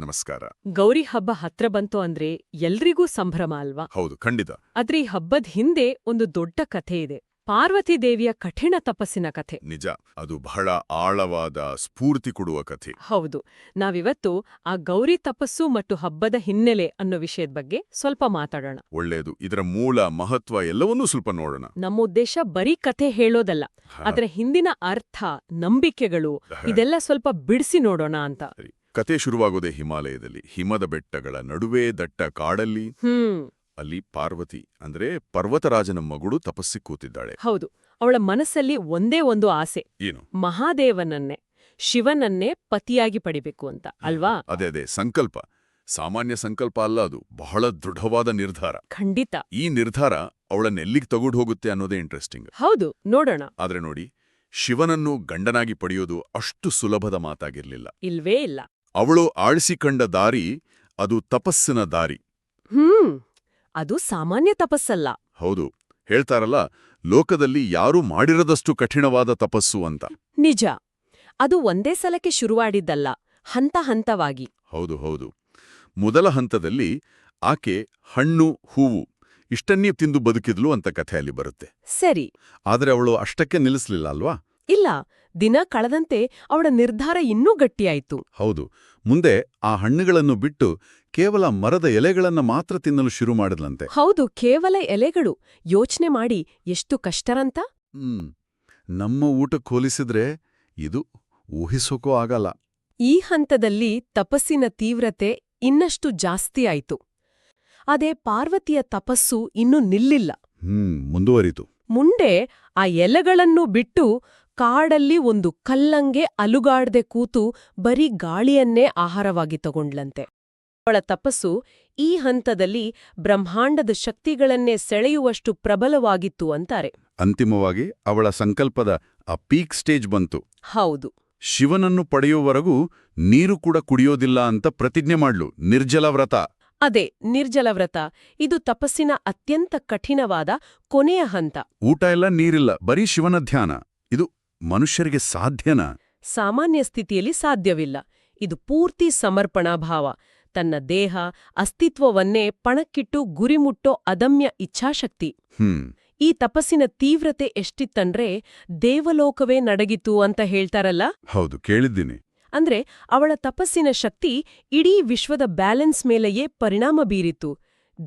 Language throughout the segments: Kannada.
ನಮಸ್ಕಾರ. ಗೌರಿ ಹಬ್ಬ ಹತ್ರ ಬಂತು ಅಂದ್ರೆ ಎಲ್ರಿಗೂ ಸಂಭ್ರಮ ಅಲ್ವಾ? ಹೌದು ಖಂಡಿತ. ಆದ್ರೆ ಈ ಹಬ್ಬದ ಹಿಂದೆ ಒಂದು ದೊಡ್ಡ ಕಥೆ ಇದೆ. ಪಾರ್ವತಿ ದೇವಿಯ ಕಠಿಣ ತಪಸ್ಸಿನ ಕಥೆ. ನಿಜ ಅದು ಬಹಳ ಆಳವಾದ ಸ್ಫೂರ್ತಿ ಕೊಡುವ ಕಥೆ. ಹೌದು ನಾವಿವತ್ತು ಆ ಗೌರಿ ತಪಸ್ಸು ಮತ್ತು ಹಬ್ಬದ ಹಿನ್ನೆಲೆ ಅನ್ನೋ ವಿಷಯದ ಬಗ್ಗೆ ಸ್ವಲ್ಪ ಮಾತಾಡೋಣ. ಒಳ್ಳೆಯದು ಇದರ ಮೂಲ ಮಹತ್ವ ಎಲ್ಲವನ್ನೂ ಸ್ವಲ್ಪ ನೋಡೋಣ. ನಮ್ಮ ಉದ್ದೇಶ ಬರೀ ಕಥೆ ಹೇಳೋದಲ್ಲ ಅದರ ಹಿಂದಿನ ಅರ್ಥ ನಂಬಿಕೆಗಳು ಇದೆಲ್ಲ ಸ್ವಲ್ಪ ಬಿಡಿಸಿ ನೋಡೋಣ ಅಂತ. ಸರಿ. ಕತೆ ಶುರುವಾಗೋದೇ ಹಿಮಾಲಯದಲ್ಲಿ. ಹಿಮದ ಬೆಟ್ಟಗಳ ನಡುವೆ ದಟ್ಟ ಕಾಡಲ್ಲಿ ಹ್ಮ್. ಅಲ್ಲಿ ಪಾರ್ವತಿ ಅಂದ್ರೆ ಪರ್ವತರಾಜನ ಮಗಳು ತಪಸ್ಸಿ ಕೂತಿದ್ದಾಳೆ. ಹೌದು. ಅವಳ ಮನಸ್ಸಲ್ಲಿ ಒಂದೇ ಒಂದು ಆಸೆ. ಏನು? ಮಹಾದೇವನನ್ನೇ ಶಿವನನ್ನೇ ಪತಿಯಾಗಿ ಪಡಿಬೇಕು ಅಂತ ಅಲ್ವಾ? ಅದೇ ಅದೇ. ಸಂಕಲ್ಪ. ಸಾಮಾನ್ಯ ಸಂಕಲ್ಪ ಅಲ್ಲ ಅದು. ಬಹಳ ದೃಢವಾದ ನಿರ್ಧಾರ. ಖಂಡಿತ. ಈ ನಿರ್ಧಾರ ಅವಳನ್ನೆಲ್ಲಿಗೆ ತಗೊಂಡು ಹೋಗುತ್ತೆ ಅನ್ನೋದೇ ಇಂಟ್ರೆಸ್ಟಿಂಗ್ ಹೌದು. ನೋಡೋಣ. ಆದ್ರೆ ನೋಡಿ ಶಿವನನ್ನು ಗಂಡನಾಗಿ ಪಡೆಯೋದು ಅಷ್ಟು ಸುಲಭದ ಮಾತಾಗಿರ್ಲಿಲ್ಲ. ಇಲ್ವೇ ಇಲ್ಲ. ಅವಳು ಆಳಿಸಿಕೊಂಡ ದಾರಿ ಅದು ತಪಸ್ಸಿನ ದಾರಿ. ಹ್ಮ್ ಅದು ಸಾಮಾನ್ಯ ತಪಸ್ಸಲ್ಲ. ಹೌದು ಹೇಳ್ತಾರಲ್ಲ ಲೋಕದಲ್ಲಿ ಯಾರೂ ಮಾಡಿರದಷ್ಟು ಕಠಿಣವಾದ ತಪಸ್ಸು ಅಂತ. ನಿಜ ಅದು ಒಂದೇ ಸಲಕ್ಕೆ ಶುರುವಾಡಿದ್ದಲ್ಲ ಹಂತ ಹಂತವಾಗಿ. ಹೌದು ಹೌದು. ಮೊದಲ ಹಂತದಲ್ಲಿ ಆಕೆ ಹಣ್ಣು ಹೂವು ಇಷ್ಟನ್ನೇ ತಿಂದು ಬದುಕಿದ್ಲು ಅಂತ ಕಥೆಯಲ್ಲಿ ಬರುತ್ತೆ. ಸರಿ. ಆದರೆ ಅವಳು ಅಷ್ಟಕ್ಕೆ ನಿಲ್ಲಿಸಲಿಲ್ಲ ಅಲ್ವಾ? ಇಲ್ಲ ದಿನ ಕಳೆದಂತೆ ಅವಳ ನಿರ್ಧಾರ ಇನ್ನೂ ಗಟ್ಟಿಯಾಯಿತು. ಹೌದು ಮುಂದೆ ಆ ಹಣ್ಣುಗಳನ್ನು ಬಿಟ್ಟು ಕೇವಲ ಮರದ ಎಲೆಗಳನ್ನು ಮಾತ್ರ ತಿನ್ನಲು ಶುರು ಮಾಡಿದ್ಲಂತೆ. ಹೌದು ಕೇವಲ ಎಲೆಗಳು. ಯೋಚನೆ ಮಾಡಿ ಎಷ್ಟು ಕಷ್ಟರಂತ? ಹ್ಮ್ ನಮ್ಮ ಊಟಕ್ಕೆ ಹೋಲಿಸಿದ್ರೆ ಇದು ಊಹಿಸೋಕೋ ಆಗಲ್ಲ. ಈ ಹಂತದಲ್ಲಿ ತಪಸ್ಸಿನ ತೀವ್ರತೆ ಇನ್ನಷ್ಟು ಜಾಸ್ತಿಯಾಯಿತು ಅದೇ ಪಾರ್ವತಿಯ ತಪಸ್ಸು ಇನ್ನೂ ನಿಲ್ಲಿಲ್ಲ. ಹ್ಮ್ ಮುಂದುವರಿತು. ಮುಂದೆ ಆ ಎಲೆಗಳನ್ನು ಬಿಟ್ಟು ಕಾಡಲ್ಲಿ ಒಂದು ಕಲ್ಲಂಗೆ ಅಲುಗಾಡ್ದೆ ಕೂತು ಬರೀ ಗಾಳಿಯನ್ನೇ ಆಹಾರವಾಗಿ ತಗೊಂಡ್ಲಂತೆ ಅವಳ ತಪಸ್ಸು ಈ ಹಂತದಲ್ಲಿ ಬ್ರಹ್ಮಾಂಡದ ಶಕ್ತಿಗಳನ್ನೇ ಸೆಳೆಯುವಷ್ಟು ಪ್ರಬಲವಾಗಿತ್ತು ಅಂತಾರೆ. ಅಂತಿಮವಾಗಿ ಅವಳ ಸಂಕಲ್ಪದ ಆ ಪೀಕ್ ಸ್ಟೇಜ್ ಬಂತು. ಹೌದು. ಶಿವನನ್ನು ಪಡೆಯುವವರೆಗೂ ನೀರು ಕೂಡ ಕುಡಿಯೋದಿಲ್ಲ ಅಂತ ಪ್ರತಿಜ್ಞೆ ಮಾಡ್ಲು ನಿರ್ಜಲ ವ್ರತ. ಅದೇ ನಿರ್ಜಲ ವ್ರತ. ಇದು ತಪಸ್ಸಿನ ಅತ್ಯಂತ ಕಠಿಣವಾದ ಕೊನೆಯ ಹಂತ. ಊಟ ಎಲ್ಲ ನೀರಿಲ್ಲ ಬರೀ ಶಿವನ ಧ್ಯಾನ. ಇದು ಮನುಷ್ಯರಿಗೆ ಸಾಧ್ಯನಾ? ಸಾಮಾನ್ಯ ಸ್ಥಿತಿಯಲ್ಲಿ ಸಾಧ್ಯವಿಲ್ಲ. ಇದು ಪೂರ್ತಿ ಸಮರ್ಪಣಾ ಭಾವ. ತನ್ನ ದೇಹ ಅಸ್ತಿತ್ವವನ್ನೇ ಪಣಕ್ಕಿಟ್ಟು ಗುರಿಮುಟ್ಟೋ ಅದಮ್ಯ ಇಚ್ಛಾಶಕ್ತಿ. ಹ್ಮ್. ಈ ತಪಸ್ಸಿನ ತೀವ್ರತೆ ಎಷ್ಟಿತ್ತಂದ್ರೆ ದೇವಲೋಕವೇ ನಡಗಿತು ಅಂತ ಹೇಳ್ತಾರಲ್ಲ? ಹೌದು ಕೇಳಿದ್ದೀನಿ. ಅಂದ್ರೆ ಅವಳ ತಪಸ್ಸಿನ ಶಕ್ತಿ ಇಡೀ ವಿಶ್ವದ ಬ್ಯಾಲೆನ್ಸ್ ಮೇಲೆಯೇ ಪರಿಣಾಮ ಬೀರಿತು.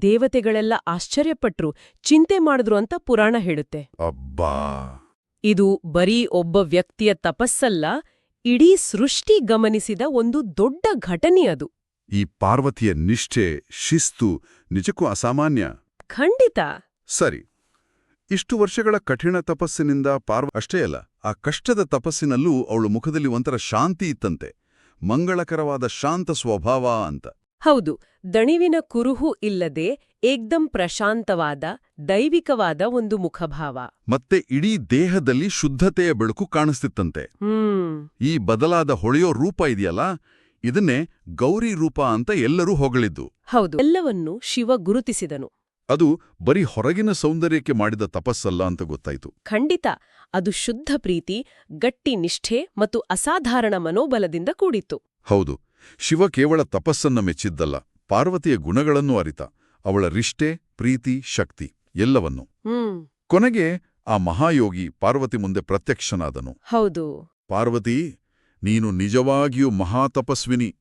ದೇವತೆಗಳೆಲ್ಲ ಆಶ್ಚರ್ಯಪಟ್ರು ಚಿಂತೆ ಮಾಡಿದ್ರು ಅಂತ ಪುರಾಣ ಹೇಳುತ್ತೆ. ಅಬ್ಬಾ! ಇದು ಬರೀ ಒಬ್ಬ ವ್ಯಕ್ತಿಯ ತಪಸ್ಸಲ್ಲ ಇಡೀ ಸೃಷ್ಟಿ ಗಮನಿಸಿದ ಒಂದು ದೊಡ್ಡ ಘಟನೆ ಅದು. ಈ ಪಾರ್ವತಿಯ ನಿಷ್ಠೆ ಶಿಸ್ತು ನಿಜಕ್ಕೂ ಅಸಾಮಾನ್ಯ. ಖಂಡಿತ. ಸರಿ. ಇಷ್ಟು ವರ್ಷಗಳ ಕಠಿಣ ತಪಸ್ಸಿನಿಂದ ಪಾರ್ವ ಅಷ್ಟೇ ಅಲ್ಲ ಆ ಕಷ್ಟದ ತಪಸ್ಸಿನಲ್ಲೂ ಅವಳು ಮುಖದಲ್ಲಿ ಒಂಥರ ಶಾಂತಿ ಇತ್ತಂತೆ. ಮಂಗಳಕರವಾದ ಶಾಂತ ಸ್ವಭಾವ ಅಂತ. ಹೌದು ದಣಿವಿನ ಕುರುಹು ಇಲ್ಲದೆ ಏಕ್ದಂ ಪ್ರಶಾಂತವಾದ ದೈವಿಕವಾದ ಒಂದು ಮುಖಭಾವ. ಮತ್ತೆ ಇಡೀ ದೇಹದಲ್ಲಿ ಶುದ್ಧತೆಯ ಬೆಳಕು ಕಾಣಿಸ್ತಿತ್ತಂತೆ. ಈ ಬದಲಾದ ಹೊಳೆಯೋ ರೂಪ ಇದೆಯಲ್ಲ? ಇದನ್ನೇ ಗೌರಿ ರೂಪ ಅಂತ ಎಲ್ಲರೂ ಹೊಗಳಿದ್ದು. ಹೌದು. ಎಲ್ಲವನ್ನೂ ಶಿವ ಗುರುತಿಸಿದನು. ಅದು ಬರೀ ಹೊರಗಿನ ಸೌಂದರ್ಯಕ್ಕೆ ಮಾಡಿದ ತಪಸ್ಸಲ್ಲ ಅಂತ ಗೊತ್ತಾಯಿತು. ಖಂಡಿತ ಅದು ಶುದ್ಧ ಪ್ರೀತಿ ಗಟ್ಟಿ ನಿಷ್ಠೆ ಮತ್ತು ಅಸಾಧಾರಣ ಮನೋಬಲದಿಂದ ಕೂಡಿತ್ತು. ಹೌದು. ಶಿವ ಕೇವಲ ತಪಸ್ಸನ್ನ ಮೆಚ್ಚಿದ್ದಲ್ಲ ಪಾರ್ವತಿಯ ಗುಣಗಳನ್ನು ಅರಿತ. ಅವಳ ರಿಷ್ಟೆ ಪ್ರೀತಿ ಶಕ್ತಿ ಎಲ್ಲವನ್ನೂ. ಕೊನೆಗೆ ಆ ಮಹಾಯೋಗಿ ಪಾರ್ವತಿ ಮುಂದೆ ಪ್ರತ್ಯಕ್ಷನಾದನು. ಹೌದು. ಪಾರ್ವತಿ ನೀನು ನಿಜವಾಗಿಯೂ ಮಹಾತಪಸ್ವಿನಿ.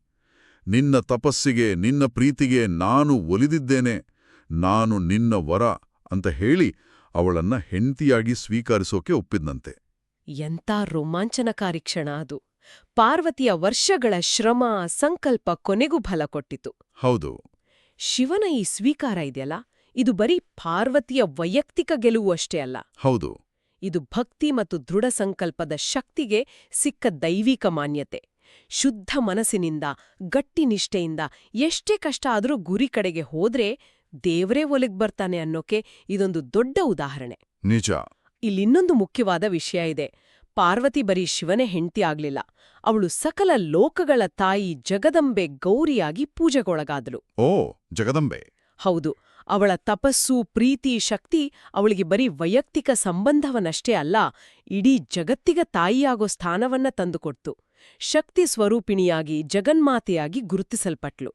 ನಿನ್ನ ತಪಸ್ಸಿಗೆ ನಿನ್ನ ಪ್ರೀತಿಗೆ ನಾನು ಒಲಿದಿದ್ದೇನೆ. ನಾನು ನಿನ್ನ ವರ ಅಂತ ಹೇಳಿ ಅವಳನ್ನ ಹೆಂಡತಿಯಾಗಿ ಸ್ವೀಕರಿಸೋಕೆ ಒಪ್ಪಿದ್ನಂತೆ. ಎಂಥ ರೋಮಾಂಚನಕಾರಿ ಕ್ಷಣ ಅದು. ಪಾರ್ವತಿಯ ವರ್ಷಗಳ ಶ್ರಮ ಸಂಕಲ್ಪ ಕೊನೆಗೂ ಫಲ ಕೊಟ್ಟಿತು. ಹೌದು. ಶಿವನ ಈ ಸ್ವೀಕಾರ ಇದೆಯಲ್ಲ? ಇದು ಬರೀ ಪಾರ್ವತಿಯ ವೈಯಕ್ತಿಕ ಗೆಲುವು ಅಷ್ಟೇ ಅಲ್ಲ. ಹೌದು. ಇದು ಭಕ್ತಿ ಮತ್ತು ದೃಢ ಸಂಕಲ್ಪದ ಶಕ್ತಿಗೆ ಸಿಕ್ಕ ದೈವಿಕ ಮಾನ್ಯತೆ. ಶುದ್ಧ ಮನಸ್ಸಿನಿಂದ ಗಟ್ಟಿ ನಿಷ್ಠೆಯಿಂದ ಎಷ್ಟೇ ಕಷ್ಟ ಆದರೂ ಗುರಿ ಕಡೆಗೆ ಹೋದ್ರೆ ದೇವರೇ ಒಲಿಗ್ ಬರ್ತಾನೆ ಅನ್ನೋಕೆ ಇದೊಂದು ದೊಡ್ಡ ಉದಾಹರಣೆ. ನಿಜ. ಇಲ್ಲಿನ್ನೊಂದು ಮುಖ್ಯವಾದ ವಿಷಯ ಇದೆ. ಪಾರ್ವತಿ ಬರೀ ಶಿವನೇ ಹೆಂಡ್ತಿ ಆಗ್ಲಿಲ್ಲ. ಅವಳು ಸಕಲ ಲೋಕಗಳ ತಾಯಿ ಜಗದಂಬೆ ಗೌರಿಯಾಗಿ ಪೂಜೆಗೊಳಗಾದಳು. ಓ ಜಗದಂಬೆ. ಹೌದು ಅವಳ ತಪಸ್ಸು ಪ್ರೀತಿ ಶಕ್ತಿ ಅವಳಿಗೆ ಬರೀ ವೈಯಕ್ತಿಕ ಸಂಬಂಧವನ್ನಷ್ಟೇ ಅಲ್ಲ ಇಡೀ ಜಗತ್ತಿಗ ತಾಯಿಯಾಗೋ ಸ್ಥಾನವನ್ನ ತಂದುಕೊಡ್ತು. ಶಕ್ತಿ ಸ್ವರೂಪಿಣಿಯಾಗಿ ಜಗನ್ಮಾತೆಯಾಗಿ ಗುರುತಿಸಲ್ಪಟ್ಲು.